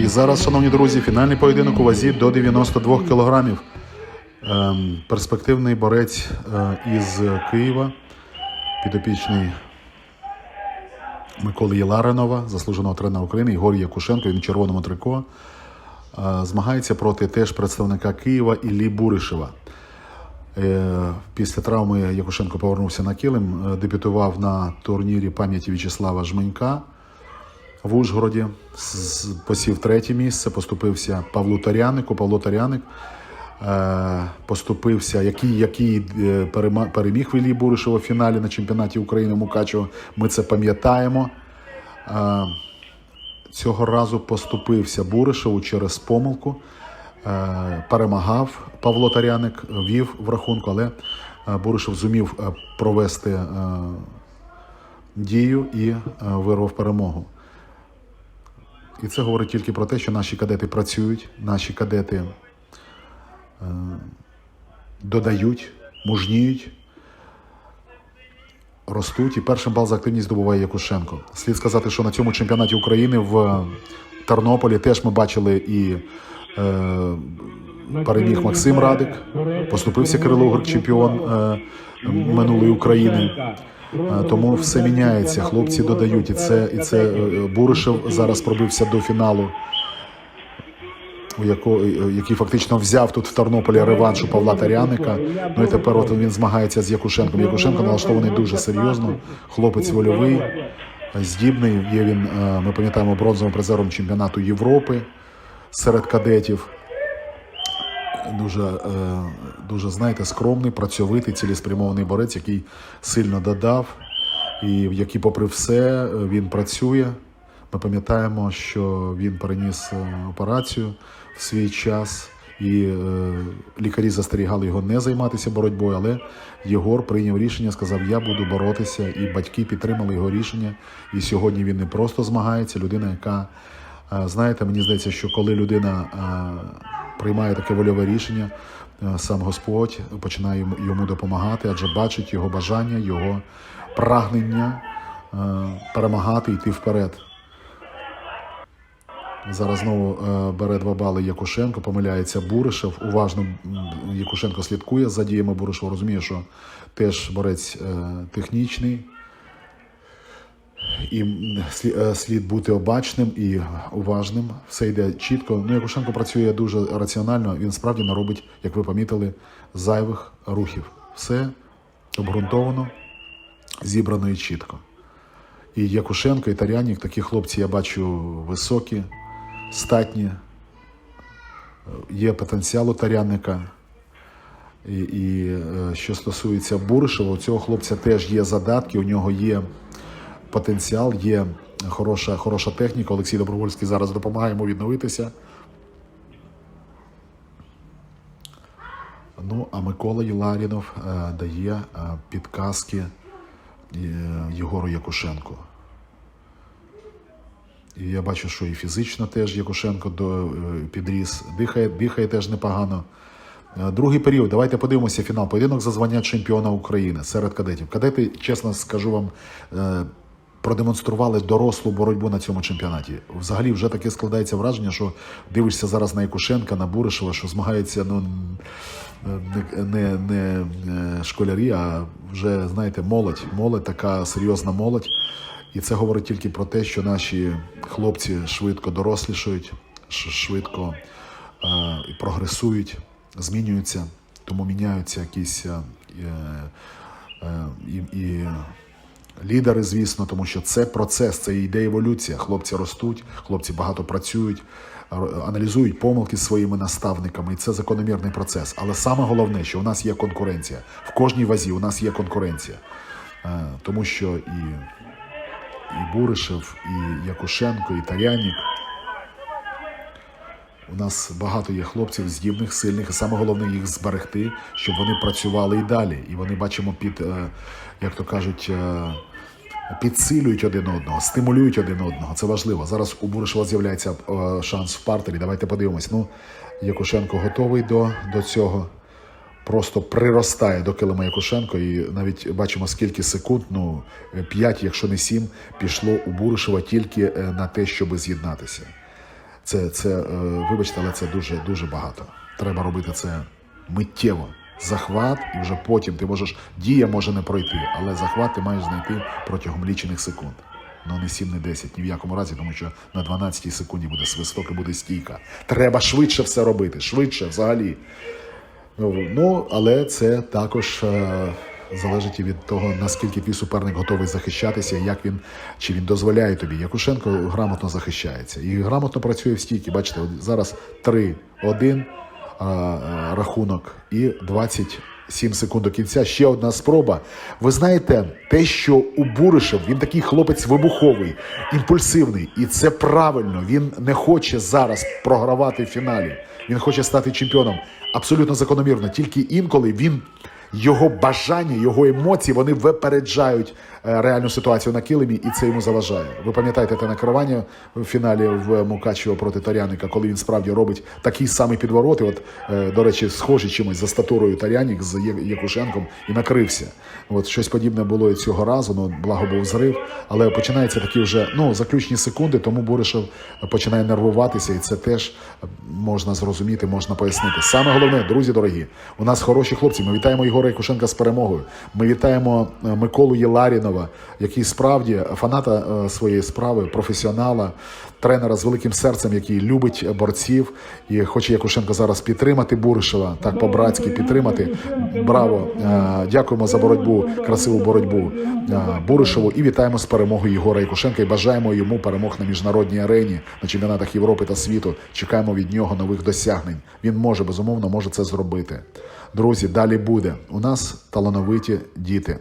І зараз, шановні друзі, фінальний поєдинок у вазі до 92 кілограмів. Ем, перспективний борець е, із Києва, підопічний Миколи Єларинова, заслуженого тренера України, Ігор Якушенко, він в червоному трико. е, Змагається проти теж представника Києва Іллі Буришева. Е, Після травми Якушенко повернувся на килим, дебютував на турнірі пам'яті В'ячеслава Жменька в Ужгороді. Посів третє місце, поступився Павлу Тарянику. Павло Таряник е, поступився, який, який е, переміг в Іллі Буришева в фіналі на чемпіонаті України Мукачево. Ми це пам'ятаємо. Е, Цього разу поступився Буришеву через помилку. Перемагав Павло Таряник, вів в рахунку, але Буришев зумів провести дію і вирвав перемогу. І це говорить тільки про те, що наші кадети працюють, наші кадети е, додають, мужніють, ростуть. І перший бал за активність здобуває Якушенко. Слід сказати, що на цьому чемпіонаті України в Тернополі теж ми бачили і е, переміг Максим Радик, поступився Кирило Угрик, чемпіон е, минулої України. Е, Тому все міняється. Хлопці додають. І це, і це е, Буришев зараз пробився до фіналу, у яко, е, який фактично взяв тут в Тернополі реванш у Павла Таряника. Ну і тепер от він змагається з Якушенком. Якушенко налаштований дуже серйозно. Хлопець вольовий, е, здібний. Є він, е, ми пам'ятаємо, бронзовим призером чемпіонату Європи серед кадетів. Дуже, е, дуже знаєте, скромний, працьовитий, цілеспрямований борець, який сильно додав, і який, попри все, він працює. Ми пам'ятаємо, що він переніс е, операцію в свій час, і е, лікарі застерігали його не займатися боротьбою, але Єгор прийняв рішення, сказав: Я буду боротися, і батьки підтримали його рішення. І сьогодні він не просто змагається, людина, яка знаєте, мені здається, що коли людина приймає таке вольове рішення, е, сам Господь починає йому- допомагати, адже бачить його бажання, його прагнення е, перемагати, йти вперед. Зараз знову е, бере два бали Якушенко, помиляється Буришев. Уважно Якушенко слідкує за діями Буришева, розуміє, що теж борець технічний. І слід, е, бути обачним і уважним. Все йде чітко. Ну, Якушенко працює дуже раціонально. Він справді не робить, як ви помітили, зайвих рухів. Все обґрунтовано, зібрано і чітко. І Якушенко, і Тарянік, такі хлопці я бачу високі, статні. Є потенціал у Таряника. І, і е, що стосується Буришева, у цього хлопця теж є задатки, у нього є потенціал, є хороша, хороша техніка. Олексій Добровольський зараз допомагає йому відновитися. Ну, а Микола Єларінов е, дає е, підказки е, Єгору Якушенку. І я бачу, що і фізично теж Якушенко до, е, підріс, дихає, дихає теж непогано. Е, Другий період. Давайте подивимося фінал. Поєдинок за звання чемпіона України серед кадетів. Кадети, чесно скажу вам, е, продемонстрували дорослу боротьбу на цьому чемпіонаті. Взагалі, вже таке складається враження, що дивишся зараз на Якушенка, на Буришева, що змагається ну, не, не, не е, школярі, а вже, знаєте, молодь. Молодь, така серйозна молодь. І це говорить тільки про те, що наші хлопці швидко дорослішають, ш- швидко е, прогресують, змінюються, тому міняються якісь е, е, і, і лідери, звісно, тому що це процес, це йде еволюція. Хлопці ростуть, хлопці багато працюють, аналізують помилки зі своїми наставниками, і це закономірний процес. Але саме головне, що у нас є конкуренція. В кожній вазі у нас є конкуренція. Е, Тому що і, і Буришев, і Якушенко, і Тарянік. У нас багато є хлопців здібних, сильних, і саме головне їх зберегти, щоб вони працювали і далі. І вони бачимо під, е, як то кажуть, е, підсилюють один одного, стимулюють один одного. Це важливо. Зараз у Буришева з'являється е, шанс в партері. Давайте подивимось. Ну, Якушенко готовий до, до цього. Просто приростає до килима Якушенко, і навіть бачимо, скільки секунд, ну 5, якщо не 7, пішло у Буришева тільки е, на те, щоб з'єднатися. Це, це е, вибачте, але це дуже дуже багато. Треба робити це миттєво. Захват, і вже потім ти можеш дія може не пройти, але захват ти маєш знайти протягом лічених секунд. Ну не 7, не 10, ні в якому разі, тому що на 12 секунді буде свисток і буде стійка. Треба швидше все робити, швидше взагалі. Ну, Ну, але це також е, залежить від того, наскільки твій суперник готовий захищатися, як він чи він дозволяє тобі. Якушенко грамотно захищається і грамотно працює в стійки. Бачите, зараз 3-1 а, а, рахунок і 27 секунд до кінця. Ще одна спроба. Ви знаєте, те, що у Буришев він такий хлопець вибуховий, імпульсивний, і це правильно. Він не хоче зараз програвати в фіналі. Він хоче стати чемпіоном. Абсолютно закономірно. Тільки інколи він його бажання, його емоції вони випереджають е, реальну ситуацію на килимі, і це йому заважає. Ви пам'ятаєте те накривання в фіналі в Мукачево проти Таряника, коли він справді робить такий самий підворот. І От, е, до речі, схожий чимось за статурою Тарянік з Якушенком і накрився. От щось подібне було і цього разу. Ну благо був зрив, але починаються такі вже ну заключні секунди. Тому Буришев починає нервуватися, і це теж можна зрозуміти, можна пояснити. Саме головне, друзі дорогі, у нас хороші хлопці. Ми вітаємо Єгора Якушенка з перемогою. Ми вітаємо е, Миколу Єларінова, який справді фаната е, своєї справи, професіонала, тренера з великим серцем, який любить борців і хоче Якушенко зараз підтримати Буришева, так по-братськи підтримати. Браво! Е, Дякуємо за боротьбу, красиву боротьбу Буришеву і вітаємо з перемогою Єгора Якушенка і бажаємо йому перемог на міжнародній арені, на чемпіонатах Європи та світу. Чекаємо від нього нових досягнень. Він може безумовно може це зробити. Друзі, далі буде. У нас талановиті діти.